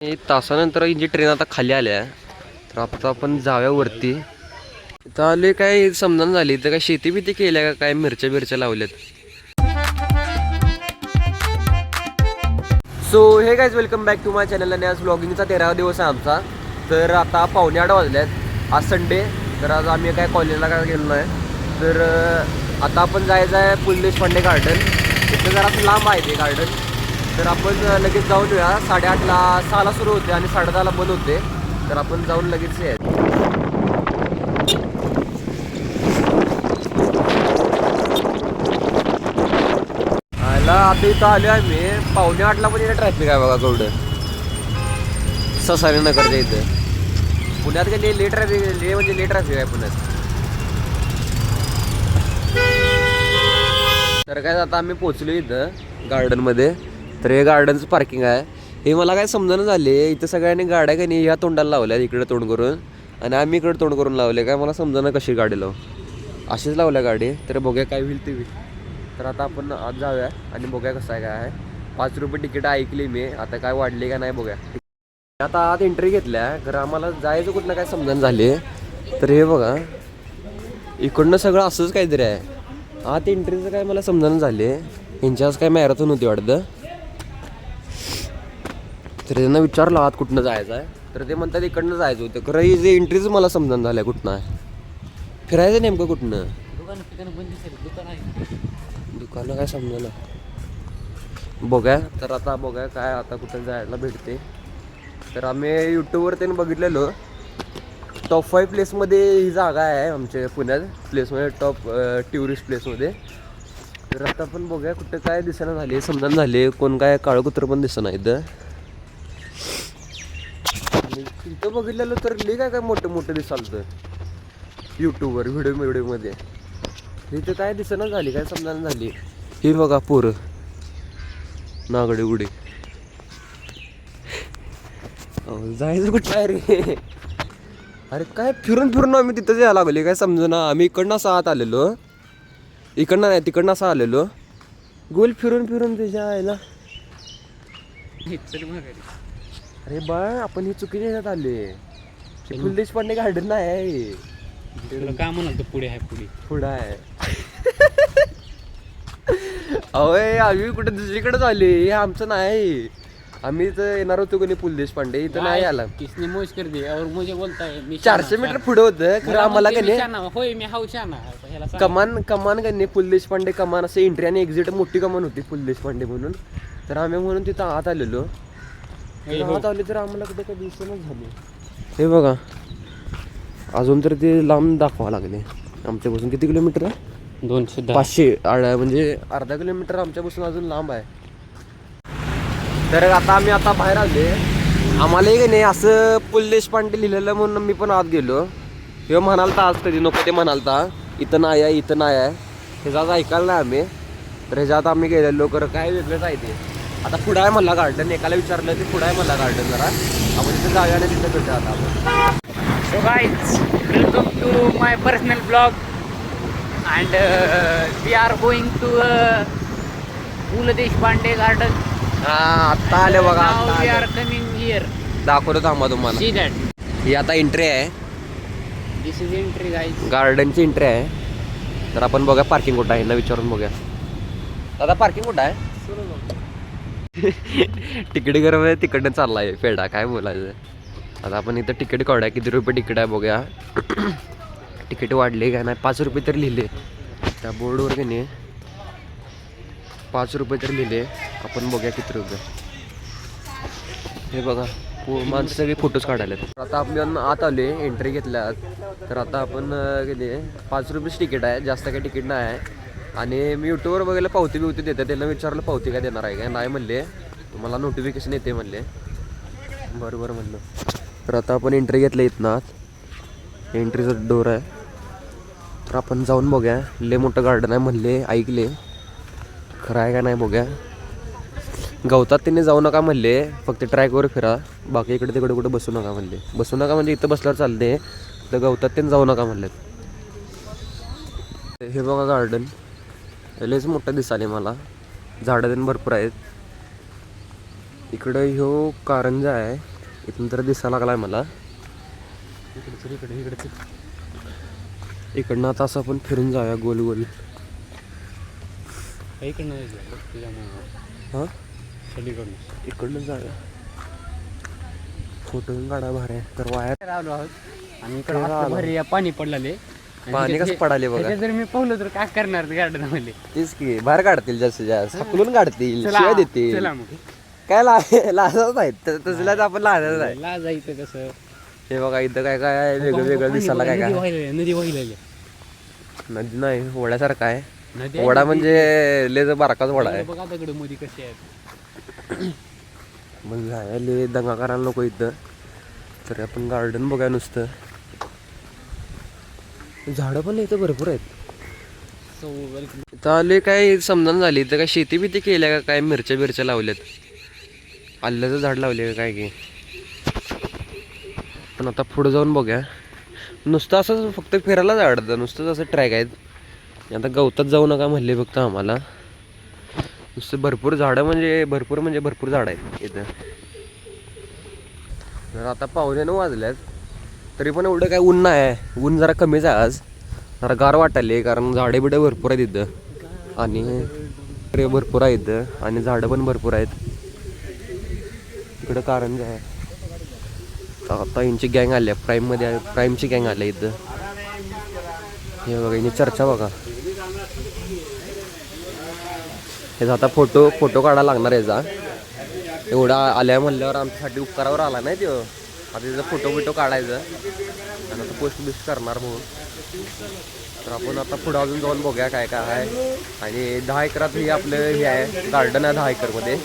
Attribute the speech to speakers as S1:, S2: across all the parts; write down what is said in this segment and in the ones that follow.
S1: एक तासानंतर जी ट्रेन आता खाली आल्या तर आता आपण जाव्यावरती वरती. इथं आले काय समजून झाली तर काय शेती बिती केल्या का काय मिरच्या बिरच्या लावल्यात? So hey guys welcome back to my channel आणि आज ब्लॉगिंगचा तेरावा दिवस आहे आमचा. तर आता पावणे आठ वाजल्यात. आज संडे तर आज आम्ही काय कॉलेजला काय गेलो नाही. तर आता आपण जायचं आहे पुल देशपांडे गार्डन इथं जरा लांब आहे ते गार्डन तर आपण लगेच जाऊन येऊया साडेआठला सहाला सुरू होते आणि साडेदहाला बंद होते. तर आपण जाऊन लगेच ये आता इथं आलो आहे मी पावणे आठला पण इथे ट्रॅफिक आहे बघा केवढं ससारी नगरच्या इथं. पुण्यात काही लेट ट्रॅफिक ले म्हणजे लेट ट्रॅफिक आहे पुण्यात. तर काय आता आम्ही पोचलो इथं गार्डनमध्ये तर हे गार्डनचं पार्किंग आहे. हे मला काय समजणं झाले इथं सगळ्यांनी गाड्या काही नाही ह्या तोंडाला लावल्या इकडे तोंड करून. आणि आम्ही इकडे तोंड करून लावले काय मला समजणं कशी गाडी लाव? अशीच लावल्या गाडी. तर बघूया काय होईल ते. होईल तर आता आपण आज जाऊया आणि बघूया कसं आहे काय आहे. पाच रुपये तिकीट ऐकली मी. आता काय वाढली का नाही बघूया. आता आत एंट्री घेतल्या. तर आम्हाला जायचं कुठनं काय समजण झाले. तर हे बघा. इकडनं सगळं असंच काहीतरी आहे. आत एंट्रीचं काय मला समजणं झाले. यांच्याच काय मॅरेथॉन होती वाटतं. तर त्यांना विचारलं आत कुठनं जायचं आहे? तर ते म्हणतात इकडनं जायचं होतं. खरं ही जे एंट्रीचं मला समजून झालं कुठनं आहे. फिरायचं नेमकं कुठनं?
S2: दुकानं
S1: काय समजा बघा तर आता बघा काय आता कुठं जायला भेटते. तर आम्ही यूट्यूबवर त्याने बघितलेलो. टॉप फाईव्ह प्लेसमध्ये ही जागा आहे आमच्या पुण्यात. प्लेसमध्ये टॉप टुरिस्ट प्लेसमध्ये तर आता आपण बघूया कुठं काय दिसेना झाले समजा झाले. कोण काय काळकुत्र पण दिसेना इथं. फोटो बघितलेलं तर लई काय काय मोठं मोठं दिसालतं. यूट्यूबवर व्हिडिओ व्हिडिओमध्ये इथं काय दिसेना झाली काय समजा झाली. हे बघा पोरं. नागडे उडे. जायचं कुठं आहे रे? अरे काय फिरून फिरून आम्ही तिथं यायला लागले काय समजना? आम्ही इकडनं असं आत आलेलो. इकडनं नाही तिकडनं असं आलेलो. गोल फिरून फिरून त्याच्या आयला अरे बाळ आपण ही चुकीच्या ह्याच्यात आले फुल देशपांडे गार्डन नाही आहे
S2: तुला काय म्हणाल पुढे आहे पुढे.
S1: पुढं आहे. हे आम्ही कुठे दुसरीकडे आले हे आमचं नाही. आम्ही इथं येणार होतो कोणी पुल देशपांडे इथं नाही आला.
S2: किसने मोज कर दे और मुझे बोलता है मी
S1: चारशे मीटर पुढे होतं. खरं आम्हाला का नाही
S2: शाना होय मी ह्याला सांग.
S1: कमान कमान का नाही फुल देशपांडे कमान असं एंट्री आणि एक्झिट मोठी कमान होती फुल देशपांडे म्हणून. तर आम्ही म्हणून तिथं आत आलेलो. तर
S2: हो.
S1: आत आले तर आम्हाला कुठे काही दिसेनच झाले. हे बघा. अजून तर ते लांब दाखवा लागले. आमच्यापासून किती किलोमीटर? आहे
S2: दोन सुद्धा
S1: पाचशे आड- म्हणजे अर्धा किलोमीटर आमच्यापासून अजून लांब आहे. तर आता आम्ही आता बाहेर आले आम्हाला की नाही असं पुल देशपांडे लिहिलेलं म्हणून मी पण आत गेलो. हे म्हणालता आज कधी नको ते म्हणालता. इथं नाही आहे इथं नाही आहे. हे जात ऐकायला नाही आम्ही. तर ह्याच्यात आम्ही गेलेलो कर काय वेगळंच आहे ते. आता पुढं आहे मला गार्डन एकाला विचारलं ते पुढं आहे मला गार्डन जरा. आपण तिथे जाऊया आणि तिथं भेटूया आता आपण.
S2: Welcome to my personal vlog. And uh, we are going to uh, Pu La Deshpande garden
S1: हा आत्ता आले बघा आले.
S2: are coming here.
S1: दाखवतो थांबा तुम्हाला? ही आता एंट्री आहे.
S2: This is entry guys.
S1: गार्डनची एंट्री आहे. तर आपण बघा पार्किंग कुठं आहे. ना विचारून बघूया. दादा पार्किंग कुठं आहे? तिकीट गरम आहे तिकडनं चालला आहे फेडा काय बोलायचं? आता आपण इथं तिकीट काढूया किती रुपये तिकीट आहे बघूया. तिकीट वाढले काय नाही? पाच रुपये तरी लिहिले. त्या बोर्डवर की नाही? पाच रुपये तर लिहिले. आपण बघूया किती रुपये. हे बघा माणसं सगळे फोटोज काढायला आता आपण आत आले एंट्री घेतल्या तर आता आपण गेले पाच रुपयेच तिकीट आहे. जास्त काही तिकीट नाही आहे. आणि मी यूट्यूबवर बघायला पावती बिवती देते त्यांना विचारलं पावती काय देणार आहे काय? नाही म्हणले. तुम्हाला नोटिफिकेशन येते म्हणले. बरं बरं म्हणलं. तर आता आपण एंट्री घेतलं इथनं. आत एंट्रीचं डोर आहे. तर आपण जाऊन बघूया. लय मोठं गार्डन आहे म्हणले ऐकले. खरं आहे का नाही बघूया. गवतात त्यांनी जाऊ नका म्हणले. फक्त ट्रॅकवर फिरा. बाकी इकडे तिकडे कुठे बसू नका म्हणले. बसू नका म्हणजे इथं बसल्यावर चालते तर गवतात त्यांनी जाऊ नका म्हणले हे बघा गार्डन लयच मोठं दिसाले मला. झाडं त्यांनी भरपूर आहेत. इकडं ह्यो कारंजा आहे. इथून तर दिसायला आहे मला.
S2: इकडे इकडे इकडे
S1: इकडनं आता असं आपण फिरून जाऊया गोल गोल.
S2: इकडनं
S1: हां? इकडनं जाऊया. फोटो काढा भारी तर वायर
S2: आलो आहोत. आणि इकडे भारी पाणी पडलेले
S1: पाणी कसं पडाले बघा.
S2: जर मी पाहलं तर काय करणार गार्डनमध्ये
S1: तेच की बाहेर काढतील जास्त जास्त. हकलून काढतील शिवाय देतील.
S2: चला मग.
S1: काय ला लाजच आहेत तसल्याच आपण लाजच आहे
S2: ला जायचं कसं.
S1: हे बघा इथं काय काय आहे? वेगळं वेगळं दिसायला काय काय?
S2: नदी वाहिलेली
S1: नदी नाही ओढ्यासारखा आहे.
S2: नदी
S1: वडा म्हणजे लेज बारकाच वडा आहे.
S2: बघा दगडमध्ये कसे आहेत.
S1: मग जायला ले दंगा करायला नको इथं. तर आपण गार्डन बघाय नुसतं. झाडं पण इथं भरपूर आहेत. इथं आले काय समजान झाली. इथं काय शेती बिती केल्या का काय मिरच्या बिरच्या लावल्यात? आल्याचं झाड लावले का काय की? पण आता पुढे जाऊन बघूया. नुसतं असं फक्त फिरायला आवडतं नुसतंच असं ट्रॅक आहेत. आता गवतात जाऊ नका म्हणले फक्त आम्हाला. नुसतं भरपूर झाडं म्हणजे भरपूर म्हणजे भरपूर झाडं आहेत इथं. आता पाहुण्यानं वाजल्यात. तरी पण एवढं काय ऊन नाही आहे ऊन जरा कमीच आहे आज. जरा गार वाटायले कारण झाडे बिडे भरपूर आहेत इथं. आणि ट्रे भरपूर आहेत इथं. आणि झाडं पण भरपूर आहेत. इकडं कारंजा आहे. आता- यांची गँग आली आहे प्राईममध्ये आहे प्राईमची गँग आली आहे इथं. हे बघा यांची चर्चा बघा. हे आता फोटो फोटो काढायला लागणार याचा. एवढा आल्या म्हणल्यावर आमच्यासाठी उपकारावर आला नाही तो. आता त्याचा फोटो बिटो काढायचा. आणि आता पोस्ट बिस्ट करणार म्हणून. तर आपण आता पुढं अजून जाऊन बघूया काय काय आहे. आणि दहा एकरात ही आपलं हे आहे गार्डन आहे दहा एकरमध्ये.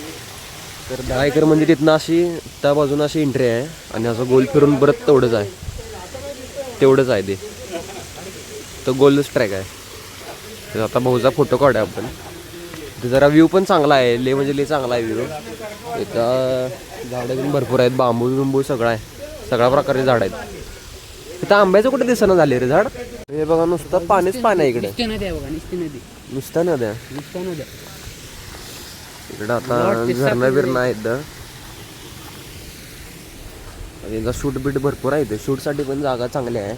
S1: तर दहा एकर म्हणजे तिथनं अशी त्या बाजूनं अशी एंट्री आहे. आणि असं गोल फिरून परत तेवढंच आहे. तेवढंच आहे ते. तर गोलच ट्रॅक आहे. तर आता भाऊचा फोटो काढूया आपण. ते जरा व्ह्यू पण चांगला आहे. ले म्हणजे ले चांगला आहे व्ह्यू इथं झाडं पण भरपूर आहेत. बांबू बिंबू सगळं आहे. सगळ्या प्रकारचे झाड आहेत. इथं आंब्याचं कुठे दिसणं झाले रे झाड? हे बघा नुसतं पाणीच पाणी आहे इकडे.
S2: निस्ते
S1: नद्या इकडं आता झरणं बिरणं आहेत. आणि शूट बीट भरपूर आहे इथे. शूटसाठी पण जागा चांगली आहे.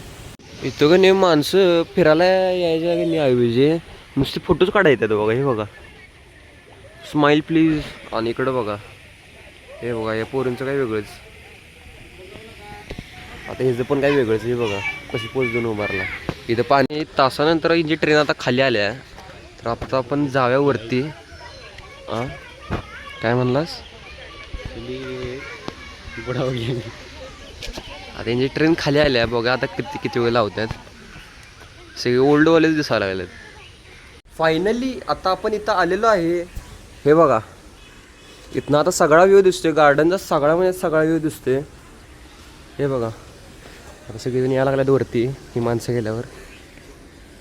S1: इथं का नाही माणसं फिरायला यायच्या की नाही ऐवजी नुसते फोटोच काढा येतात बघा हे बघा. स्माईल प्लीज आणि इकडं बघा. हे बघा या पोरींचं काय वेगळंच. आता ह्याचं पण काय वेगळंच हे बघा. कशी पोच देऊन उभारला. इथं पाणी तासानंतर जी ट्रेन आता खाली आल्या तर आता आपण जाव्या वरती. आ? काय म्हणलास? आता यांची ट्रेन खाली आल्या बघा आता किती किती वेळ लावतात सगळे ओल्ड वालेच दिसायला लागलेत. फायनली आता आपण इथं आलेलो आहे. हे बघा. इथनं आता सगळा व्ह्यू दिसतोय. गार्डनचा सगळा म्हणजे सगळा व्ह्यू दिसतोय. हे बघा. आता सगळेजण यायला लागल्यात वरती ही माणसं गेल्यावर.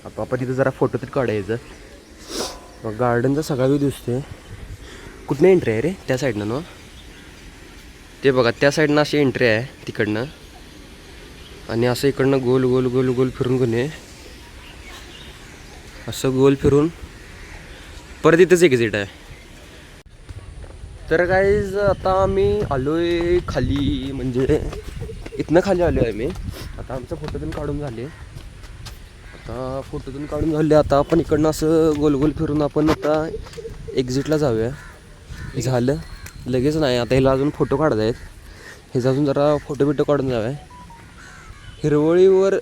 S1: आता आपण तिथं जरा फोटो तर काढायचं मग गार्डनचा सगळा व्ह्यू दिसतोय. कुठनं एंट्री आहे रे? त्या साईडनं ना ते बघा त्या साईडनं अशी एंट्री आहे तिकडनं. आणि असं इकडनं गोल गोल गोल गोल फिरून कोणी असं गोल फिरून परत इथंच एक्झिट आहे. तर काहीच आता आम्ही आलोय खाली म्हणजे इथनं खाली आलो आहे मी आता आमचं फोटोतून काढून झाले. आता फोटोतून काढून झाले आता आपण इकडनं असं गोल गोल फिरून आपण आता एक्झिटला जाऊया. झालं. लगेच नाही आता ह्याला अजून फोटो काढत आहेत ह्याचा अजून जरा फोटो बिटो काढून जाऊया. हिरवळीवर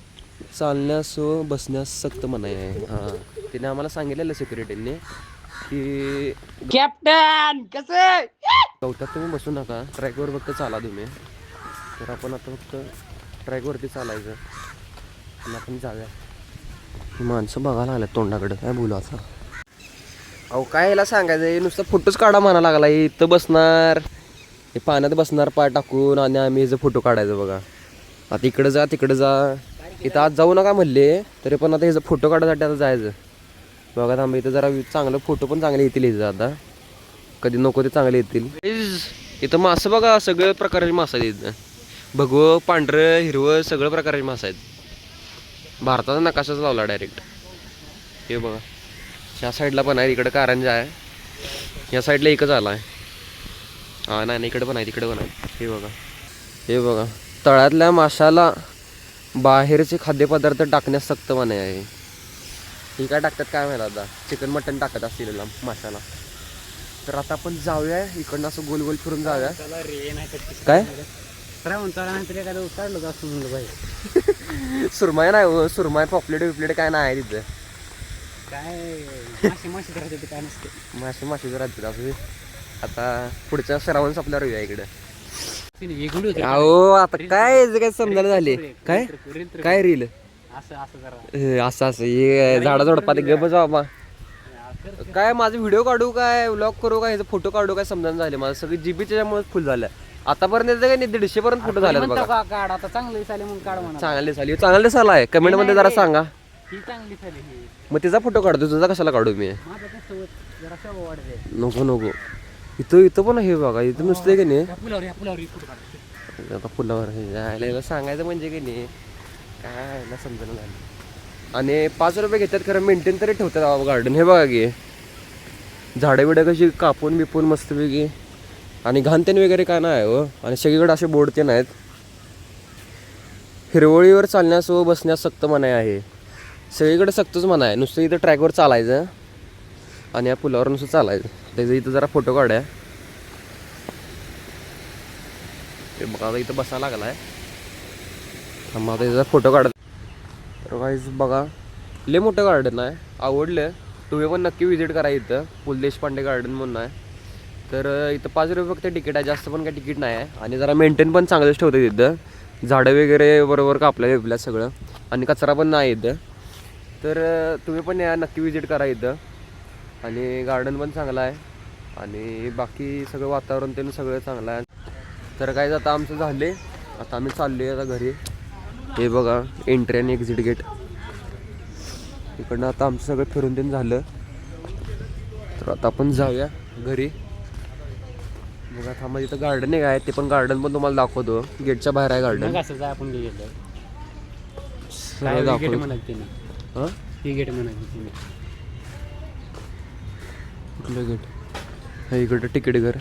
S1: चालण्यास व बसण्यास सक्त मनाई आहे. हां. तिने आम्हाला सांगितलेलं सिक्युरिटीने की
S2: कॅप्टन कसं?
S1: गवतात तुम्ही बसू नका. ट्रॅकवर फक्त चाला तुम्ही. तर आपण आता फक्त ट्रॅकवरती चालायचं. आणि आपण जाऊया. ही माणसं बघायला लागल्यात तोंडाकडं. काय बोलू आता? अहो काय याला सांगायचं? हे नुसतं फोटोच काढा म्हणा लागला. हे इथं बसणार. हे पाण्यात बसणार पाय टाकून आणि आम्ही याचा फोटो काढायचं बघा. आता इकडं जा तिकडं जा. इथं आज जाऊ नका म्हणले तरी पण आता ह्याचा फोटो काढायसाठी आता जायचं. बघा थांबा इथं जरा चांगलं फोटो पण चांगले येतील इथं आता. कधी नको ते चांगले येतील. इथं मासं बघा सगळ्या प्रकारचे मासा आहेत इथं. भगवं पांढरं हिरवं सगळं प्रकारचे मासं आहेत. भारताचा नकाशाच लावला डायरेक्ट हे बघा. ह्या साईडला पण आहे इकडं कारंजा आहे. या साईडला एकच आला आहे. हा नाही नाही इकडे पण आहे तिकडे पण आहे. हे बघा. हे बघा. तळ्यातल्या माशाला बाहेरचे खाद्यपदार्थ टाकण्यास सक्त मनाई आहे. ही काय टाकतात काय माहिती आता? चिकन मटन टाकत असतील माशाला. तर आता आपण जाऊया इकडनं असं गोल गोल फिरून जाऊया. काय?
S2: श्रावण चला काढलं असं म्हणलं
S1: सुरमाय नाही हो सुरमाय पॉपलेट बिपलेट काय नाही आहे तिथं.
S2: काय मासे मासे ते काय नसते.
S1: मासे मासे जर राहतील असं आता पुढच्या श्रावण संपल्यावर येऊया इकडे.
S2: हे गुंड होते
S1: अहो आता काय काय समजायला झाले? काय? काय रील?
S2: असं असं जरा.
S1: हे असं असं. हे झाडा झोडपात. गप बाबा. काय माझं व्हिडिओ काढू काय? व्लॉग करू काय? ह्याचा फोटो काढू काय? समजा झाले. माझं सगळी जीबी त्याच्यामुळे फुल झालं. आतापर्यंत काय नाही दीडशे पर्यंत फोटो झाले
S2: म्हणतो
S1: बघा.
S2: का काढ आता चांगलं दिसायला म्हणून काढ म्हणा.
S1: चांगले झाली चांगले झाला आहे. कमेंटमध्ये जरा सांगा.
S2: ही चांगली ही.
S1: मग तिचा फोटो काढतो तुझा कशाला काढू मी?
S2: माझं कसं होत जरा शोभा वाढते.
S1: नको नको. इथं इथं पण हे बघा इथं नुसतं की नाही?
S2: या पुलावर या पुलावर फोटो काढ.
S1: आता फुलावर हे जायला याला सांगायचं म्हणजे की नाही काय ना समजणं झालं. आणि पाच रुपये घेतात खरं मेंटेन तरी ठेवतात गार्डन. हे बघा की झाडं बिडं कशी कापून बिपून मस्तपैकी आणि घाणतेन वगैरे काय नाही हो. आणि सगळीकडे असे बोर्ड ते नाहीत हिरवळीवर चालण्यास व बसण्यास सक्त मनाई आहे. सगळीकडे सक्तच मना आहे. नुसतं इथं ट्रॅकवर चालायचं आणि या पुलावर नुसतं चालायचं. त्याचं इथं जरा फोटो काढा ते बघा आता इथं बसायला लागला आहे मग आता इथं फोटो काढत तर वाईज बघा. लय मोठं गार्डन आहे. आवडलं तुम्ही पण नक्की व्हिजिट करा इथं. पुल देशपांडे गार्डन म्हणून आहे. तर इथं पाच रुपये फक्त तिकीट आहे. जास्त पण काही तिकीट नाही आहे. आणि जरा मेंटेन पण चांगलंच ठेवतं तिथं. झाडं वगैरे बरोबर कापल्या बिपल्या सगळं. आणि कचरा पण नाही इथं. तर तुम्ही पण या नक्की विजिट करा इथं. आणि गार्डन पण चांगलं आहे. आणि बाकी सगळं वातावरण ते सगळं चांगलं आहे. तर काय आता आमचं झाले आता आम्ही चाललोय आता घरी. हे बघा एंट्री आणि एक्झिट गेट इकडनं आता आमचं सगळं फिरून देऊन झालं. तर आता आपण जाऊया घरी. बघा थांबा इथं गार्डन एक आहे ते पण गार्डन पण तुम्हाला दाखवतो. गेटच्या बाहेर आहे गार्डन
S2: जाय आपण गेट
S1: दाखवतो.
S2: म्हणत
S1: हां?
S2: गेट
S1: कुठलं गेट हे इकडं तिकीट घर.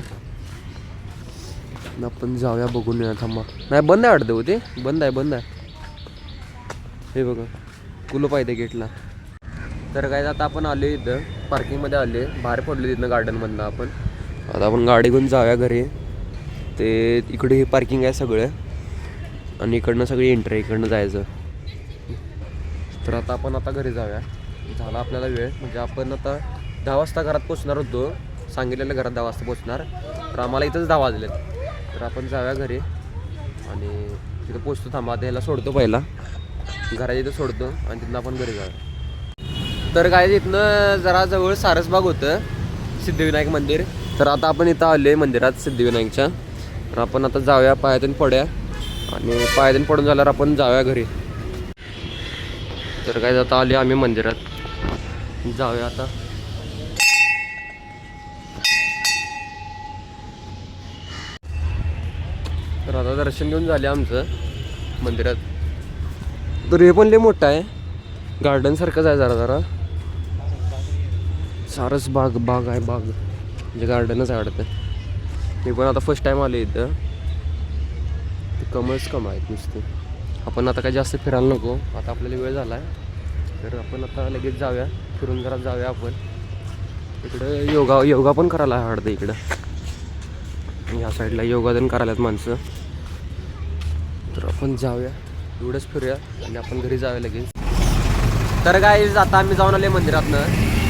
S1: आपण जाऊया बघून या थांबा. नाही बंद आहे वाटतं हो ते? बंद आहे बंद आहे. हे बघा कुलूप आहे ते गेटला तर काय आता आपण आलो इथं. पार्किंगमध्ये आले बाहेर पडलो तिथनं गार्डनमधनं आपण. आता आपण गाडी घेऊन जाऊया घरी. ते इकडे हे पार्किंग आहे सगळं. आणि इकडनं सगळी एंट्री इकडनं जायचं. तर आता आपण आता घरी जाऊया. झाला आपल्याला वेळ. म्हणजे आपण आता दहा वाजता घरात पोचणार होतो. सांगितलेलं घरात दहा वाजता पोचणार. तर आम्हाला इथंच दहा वाजलेत. तर आपण जाऊया घरी. आणि तिथं पोचतो थांबा. आता ह्याला सोडतो पहिला. घराच्या इथं सोडतो. आणि तिथनं आपण घरी जाऊया. तर काय इथनं जरा जवळ सारसबाग होतं. सिद्धिविनायक मंदिर. तर आता आपण इथं आलो आहे मंदिरात सिद्धिविनायकच्या. तर आपण आता जाऊया पायातून पड्या. आणि पायातून पडून झाल्यावर आपण जाऊया घरी. तर काय आता आले आम्ही मंदिरात. जाऊया आता. तर आता दर्शन घेऊन झाले आमचं मंदिरात. तर हे पण लय मोठं आहे. गार्डनसारखंच आहे जरा जरा. सारस बाग बाग आहे बाग. म्हणजे गार्डनच आवडतं मी पण आता फर्स्ट टाईम आलो इथं. ते कमळच कम आहेत नुसते. आपण आता काय जास्त फिरायला नको. आता आपल्याला वेळ झाला आहे तर आपण आता लगेच जाऊया. फिरून घरात जाऊया आपण. इकडं योगा योगा पण करायला आवडतं इकडं. या साईडला योगा करायला आहेत माणसं. तर आपण जाऊया. एवढंच फिरूया आणि आपण घरी जाऊया लगेच. तर काय आता आम्ही जाऊन आले मंदिरातनं.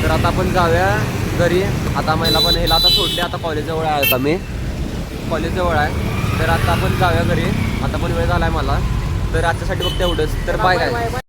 S1: तर आता आपण जाऊया. घरी. आता मला पण ह्याला आता सोडले आता कॉलेजजवळ आहे आता मी. कॉलेजजवळ आहे. तर आता आपण जाऊया घरी. आता पण वेळ झाला आहे मला. तर आजच्यासाठी फक्त एवढंच. तर बाय काय